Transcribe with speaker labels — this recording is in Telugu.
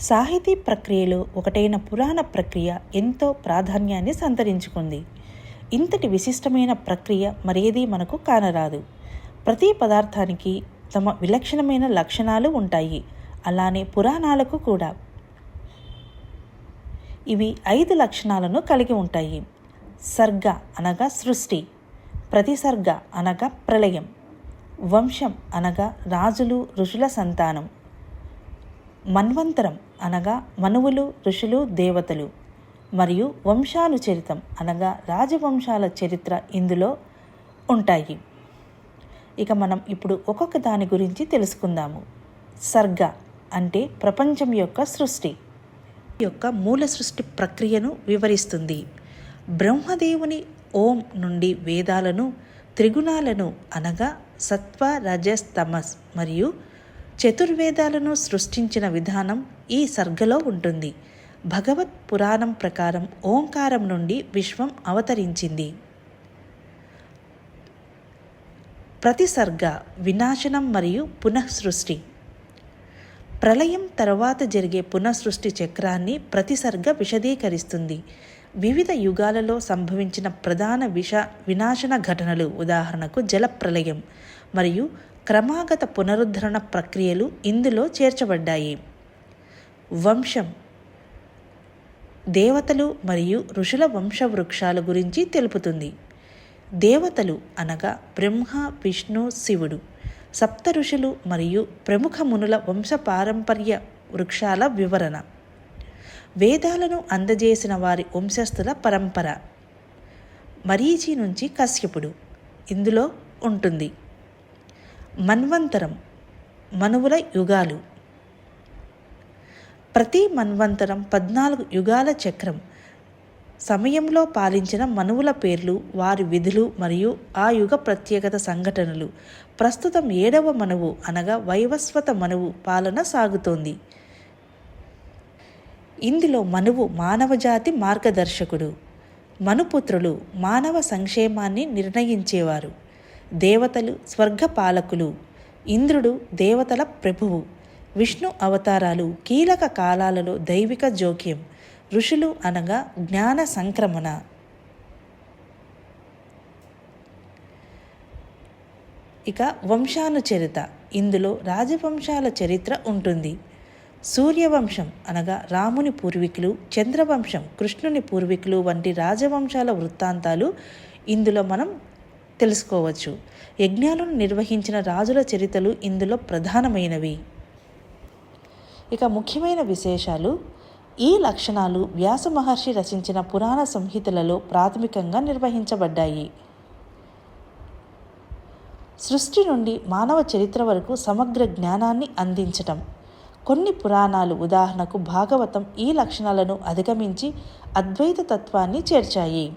Speaker 1: సాహితీ ప్రక్రియలో ఒకటైన పురాణ ప్రక్రియ ఎంతో ప్రాధాన్యాన్ని సంతరించుకుంది. ఇంతటి విశిష్టమైన ప్రక్రియ మరేదీ మనకు కానరాదు. ప్రతి పదార్థానికి తమ విలక్షణమైన లక్షణాలు ఉంటాయి. అలానే పురాణాలకు కూడా. ఇవి ఐదు లక్షణాలను కలిగి ఉంటాయి. సర్గ అనగా సృష్టి ప్రతిసర్గ అనగా ప్రళయం వంశం అనగా రాజులు ఋషుల సంతానం. మన్వంతరం అనగా మనువులు ఋషులు దేవతలు మరియు వంశాలు చరితం అనగా రాజవంశాల చరిత్ర ఇందులో ఉంటాయి. ఇక మనం ఇప్పుడు ఒక్కొక్క దాని గురించి తెలుసుకుందాము. సర్గ అంటే ప్రపంచం యొక్క సృష్టి. యొక్క మూల సృష్టి ప్రక్రియను వివరిస్తుంది. బ్రహ్మదేవుని ఓం నుండి వేదాలను త్రిగుణాలను అనగా సత్వ రజస్ తమస్ మరియు చతుర్వేదాలను సృష్టించిన విధానం ఈ సర్గలో ఉంటుంది. భగవత్ పురాణం ప్రకారం ఓంకారం నుండి విశ్వం అవతరించింది. ప్రతి సర్గ వినాశనం మరియు పునఃసృష్టి. ప్రళయం తర్వాత జరిగే పునఃసృష్టి చక్రాన్ని ప్రతి సర్గ విశదీకరిస్తుంది. వివిధ యుగాలలో సంభవించిన ప్రధాన విష వినాశన ఘటనలు ఉదాహరణకు జలప్రలయం మరియు క్రమాగత పునరుద్ధరణ ప్రక్రియలు ఇందులో చేర్చబడ్డాయి. వంశం దేవతలు మరియు ఋషుల వంశవృక్షాల గురించి తెలుపుతుంది. దేవతలు అనగా బ్రహ్మ విష్ణు శివుడు. సప్త ఋషులు మరియు ప్రముఖ మునుల వంశపారంపర్య వృక్షాల వివరణ. వేదాలను అందజేసిన వారి వంశస్థుల పరంపర. మరీచి నుంచి కశ్యపుడు. ఇందులో ఉంటుంది. మన్వంతరం మనువుల యుగాలు. ప్రతి మన్వంతరం పద్నాలుగు యుగాల చక్రం. సమయంలో పాలించిన మనువుల పేర్లు వారి విధులు మరియు ఆ యుగ ప్రత్యేకత సంఘటనలు. ప్రస్తుతం ఏడవ మనువు అనగా వైవస్వత మనువు పాలన సాగుతోంది. ఇందులో మనువు మానవజాతి మార్గదర్శకుడు. మనుపుత్రులు మానవ సంక్షేమాన్ని నిర్ణయించేవారు. దేవతలు స్వర్గపాలకులు. ఇంద్రుడు దేవతల ప్రభువు. విష్ణు అవతారాలు కీలక కాలాలలో దైవిక జోక్యం. ఋషులు అనగా జ్ఞాన సంక్రమణ. ఇక వంశానుచరిత. ఇందులో రాజవంశాల చరిత్ర ఉంటుంది. సూర్యవంశం అనగా రాముని పూర్వీకులు చంద్రవంశం కృష్ణుని పూర్వీకులు వంటి రాజవంశాల వృత్తాంతాలు ఇందులో మనం తెలుసుకోవచ్చు. యజ్ఞాలను నిర్వహించిన రాజుల చరిత్రలు ఇందులో ప్రధానమైనవి. ఇక ముఖ్యమైన విశేషాలు. ఈ లక్షణాలు వ్యాస మహర్షి రచించిన పురాణ సంహితలలో ప్రాథమికంగా నిర్వహించబడ్డాయి. సృష్టి నుండి మానవ చరిత్ర వరకు సమగ్ర జ్ఞానాన్ని అందించటం. కొన్ని పురాణాలు ఉదాహరణకు భాగవతం ఈ లక్షణాలను అధిగమించి అద్వైత తత్వాన్ని చేర్చాయి.